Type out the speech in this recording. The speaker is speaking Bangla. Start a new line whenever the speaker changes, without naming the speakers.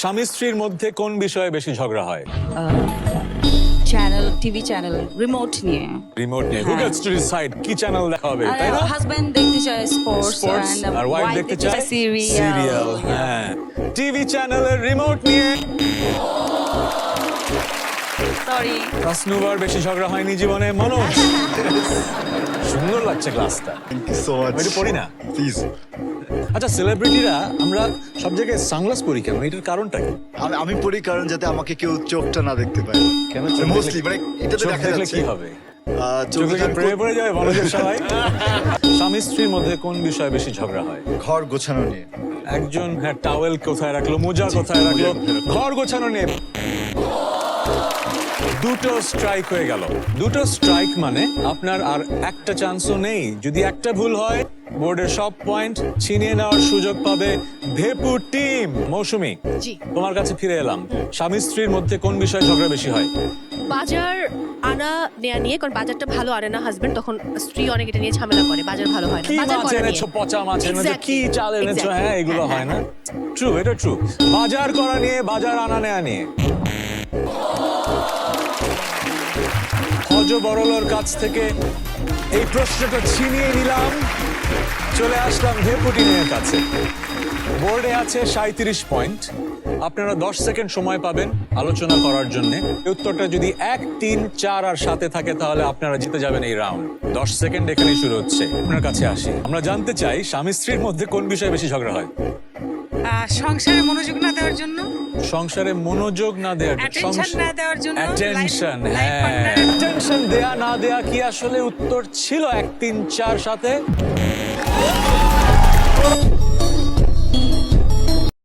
স্বামী স্ত্রীর মধ্যে কোন বিষয়ে বেশি ঝগড়া হয়?
চ্যানেল টিভি চ্যানেল রিমোট নিয়ে।
রিমোট নিয়ে। হু গেটস টু ডিসাইড কি চ্যানেল দেখা হবে তাই না?
হাজবেন্ড দেখতে চায় স্পোর্টস
আর ওয়াইফ দেখতে চায়
সিরিয়াল
সিরিয়াল হ্যাঁ। টিভি চ্যানেলের রিমোট নিয়ে।
সরি
প্রশ্নবার বেশি ঝগড়া হয়নি জীবনে? মনোজ। লাগছে ক্লাসটা
থ্যাংক ইউ সো মাচ
একটু পড়ি না?
প্লিজ
আচ্ছা সেলিব্রিটিরা আমরা সব জায়গায় সানগ্লাস পরি কেন? এটার কারণটা কি?
আমি আমি পড়ি কারণ যাতে আমাকে কেউ চোখটা না দেখতে পায়।
কেন
মোস্টলি মানে এটাতে
চোখ
দেখা যাচ্ছে।
কি হবে?
চোখ
প্রেমে পড়ে যাবে মনোজের সবাই। স্বামী স্ত্রীর মধ্যে কোন বিষয়ে বেশি ঝগড়া হয়?
ঘর গোছানো নিয়ে।
একজন হ্যাঁ টাওয়েল কোথায় রাখল? মোজা কোথায় রাখল। ঘর গোছানো নিয়ে। দুটো স্ট্রাইক হয়ে গেল। দুটো স্ট্রাইক মানে আপনার আর একটা চান্সও নেই। যদি একটা ভুল হয় বোর্ডের সব পয়েন্ট ছিনিয়ে নেওয়ার সুযোগ পাবে ভেপু টিম মৌসুমী। তোমার কাছে ফিরে এলাম। স্বামী স্ত্রীর মধ্যে কোন বিষয়ে ঝগড়া বেশি হয়?
বাজার আনা নেয়া নিয়ে কারণ বাজারটা ভালো আনে না হাজবেন্ড তখন স্ত্রী অনেক এটা নিয়ে ঝামেলা করে। বাজার ভালো হয় না।
কি
বাজার
মাছ এনেছো? পচা মাছ এনেছো? কি চাল এনেছো? হ্যাঁ এগুলো হয় না। ট্রু এটা ট্রু বাজার করা নিয়ে বাজার আনা নেয়া নিয়ে। হজ বড়লোর কাছ থেকে এই প্রশ্নটা ছিনিয়ে নিলাম। চলে আসলাম ভেপুটিনের কাছে। বোর্ডে আছে সাঁত্রিশ পয়েন্ট। আপনারা দশ সেকেন্ড সময় পাবেন আলোচনা করার জন্য। উত্তরটা যদি এক, তিন, চার আর সাথে থাকে তাহলে আপনারা জিতে যাবেন এই রাউন্ড। দশ সেকেন্ড এখানেই শুরু হচ্ছে। আপনার কাছে আসি। আমরা জানতে চাই স্বামী স্ত্রীর মধ্যে কোন বিষয়ে বেশি ঝগড়া হয়?
সংসারে মনোযোগ না দেওয়ার জন্য?
সংসারে মনোযোগ না দেওয়ার
Attention না দেওয়ার জন্য,
অ্যাটেনশন অ্যাটেনশন দেয়া না দেয়া কি আসলে উত্তর ছিল? এক তিন চার সাথে?